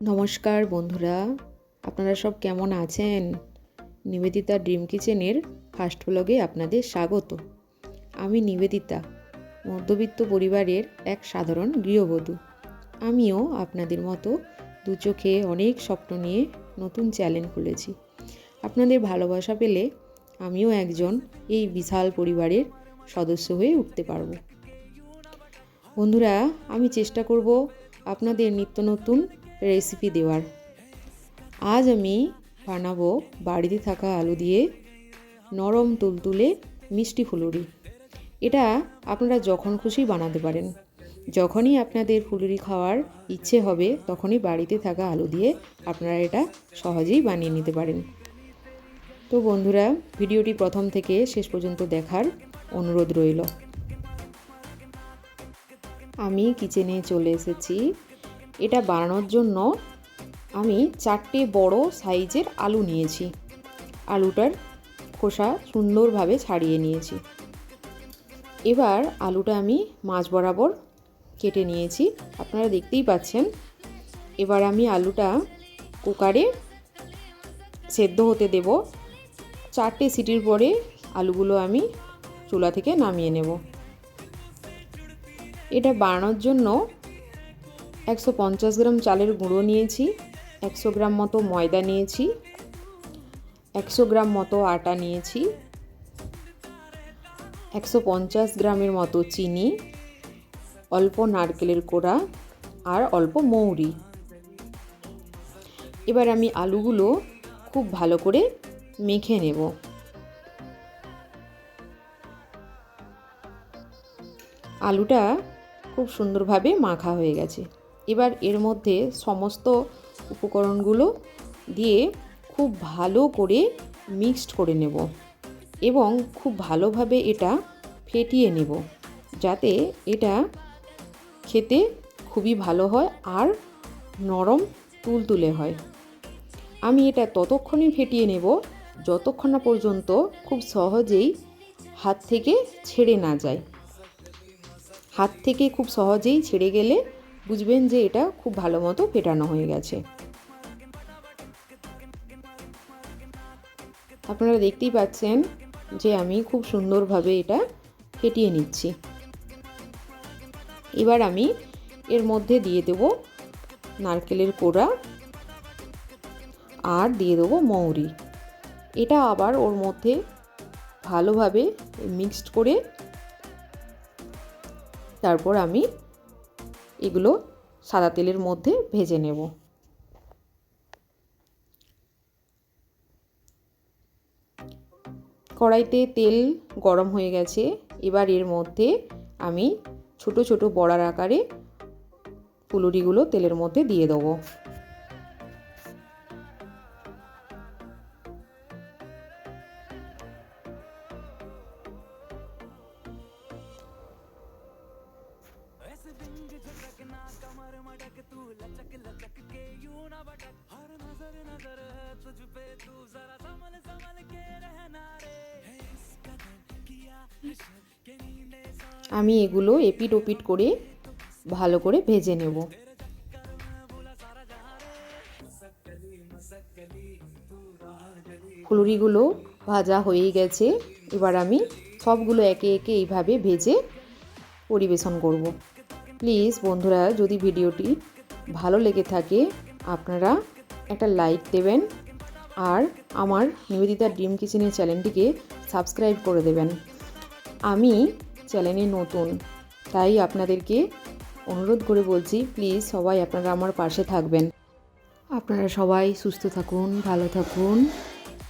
নমস্কার বন্ধুরা, আপনারা সব কেমন আছেন? নিবেদিতা ড্রিম কিচেনের ফার্স্ট ব্লগে আপনাদের স্বাগত। আমি নিবেদিতা, মধ্যবিত্ত পরিবারের এক সাধারণ গৃহবধূ। আমিও আপনাদের মতো দু চোখে অনেক স্বপ্ন নিয়ে নতুন চ্যানেল খুলেছি। আপনাদের ভালোবাসা পেলে আমিও একজন এই বিশাল পরিবারের সদস্য হয়ে উঠতে পারব। বন্ধুরা, আমি চেষ্টা করব আপনাদের নিত্য নতুন রেসিপি দেওয়ার। আজ আমি বানাবো বাড়িতে থাকা আলু দিয়ে নরম তুলতুলে মিষ্টি ফুলুরি। এটা আপনারা যখন খুশি বানাতে পারেন। যখনই আপনাদের ফুলুরি খাওয়ার ইচ্ছে হবে, তখনই বাড়িতে থাকা আলু দিয়ে আপনারা এটা সহজেই বানিয়ে নিতে পারেন। তো বন্ধুরা, ভিডিওটি প্রথম থেকে শেষ পর্যন্ত দেখার অনুরোধ রইল। আমি কিচেনে চলে এসেছি। এটা বানানোর জন্য আমি চারটে বড় সাইজের আলু নিয়েছি। আলুটার খোসা সুন্দরভাবে ছাড়িয়ে নিয়েছি। এবার আলুটা আমি মাছ বরাবর কেটে নিয়েছি। আপনারা দেখতেই পাচ্ছেন, এবার আমি আলুটা কুকারে সেদ্ধ হতে দেব। চারটে সিটির পরে আলুগুলো আমি চুলা থেকে নামিয়ে নেব। এটা বানানোর জন্য একশো পঞ্চাশ গ্রাম চালের গুঁড়ো নিয়েছি, একশো গ্রাম মতো ময়দা নিয়েছি, একশো গ্রাম মতো আটা নিয়েছি, একশো পঞ্চাশ গ্রামের মতো চিনি, অল্প নারকেলের কোড়া আর অল্প মৌরি। এবার আমি আলুগুলো খুব ভালো করে মেখে নেব। আলুটা খুব সুন্দরভাবে মাখা হয়ে গেছে। এবার এর মধ্যে সমস্ত উপকরণগুলো দিয়ে খুব ভালো করে মিক্সড করে নেব এবং খুব ভালোভাবে এটা ফেটিয়ে নেব যাতে এটা খেতে খুবই ভালো হয় আর নরম তুলতুলে হয়। আমি এটা ততক্ষণই ফেটিয়ে নেব যতক্ষণ না পর্যন্ত খুব সহজেই হাত থেকে ছেড়ে না যায়। হাত থেকে খুব সহজেই ছেড়ে গেলে বুঝবেন যে এটা খুব ভালো মতো ফেটানো হয়ে গেছে। আপনারা দেখতেই পাচ্ছেন যে আমি খুব সুন্দরভাবে এটা ফেটিয়ে নিচ্ছি। এবার আমি এর মধ্যে দিয়ে দেব নারকেলের কোড়া আর দিয়ে দেবো মৌরি। এটা আবার ওর মধ্যে ভালোভাবে মিক্সড করে তারপর আমি এগুলো সাদা তেলের মধ্যে ভেজে নেব। কড়াইতে তেল গরম হয়ে গেছে, এবার এর মধ্যে আমি ছোট ছোট বড়ার আকারে ফুলুরিগুলো তেলের মধ্যে দিয়ে দেবো। আমি এগুলো এপিট ওপিট করে ভালো করে ভেজে নেব। ফুলুরিগুলো ভাজা হয়েই গেছে। এবার আমি সবগুলো একে একে এইভাবে ভেজে পরিবেশন করব। প্লিজ বন্ধুরা, যদি ভিডিওটি ভালো লেগে থাকে, আপনারা একটা লাইক দেবেন আর আমার নিবেদিতা ড্রিম কিচেনের চ্যানেলটিকে সাবস্ক্রাইব করে দেবেন। আমি চ্যানেলে নতুন, তাই আপনাদেরকে অনুরোধ করে বলছি, প্লিজ সবাই আপনারা আমার পাশে থাকবেন। আপনারা সবাই সুস্থ থাকুন, ভালো থাকুন।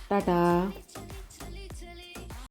টাটা।